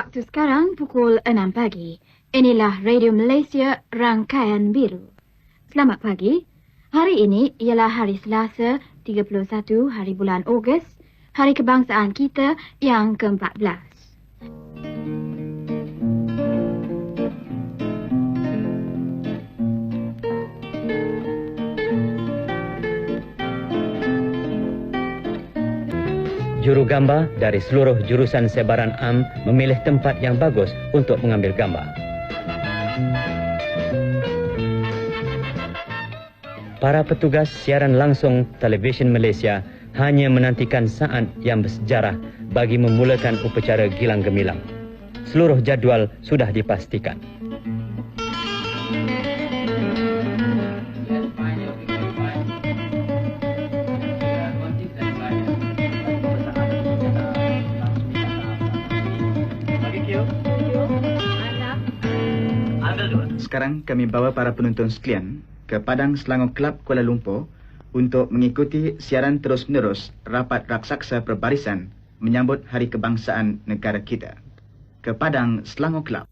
Waktu sekarang pukul 6 pagi. Inilah Radio Malaysia Rangkaian Biru. Selamat pagi. Hari ini ialah hari Selasa 31 hari bulan Ogos, hari kebangsaan kita yang ke-14. Juru gambar dari seluruh jurusan sebaran am memilih tempat yang bagus untuk mengambil gambar. Para petugas siaran langsung televisyen Malaysia hanya menantikan saat yang bersejarah bagi memulakan upacara gilang gemilang. Seluruh jadual sudah dipastikan. Sekarang kami bawa para penonton sekalian ke Padang Selangor Club Kuala Lumpur untuk mengikuti siaran terus-menerus rapat raksasa perbarisan menyambut Hari Kebangsaan negara kita. Ke Padang Selangor Club.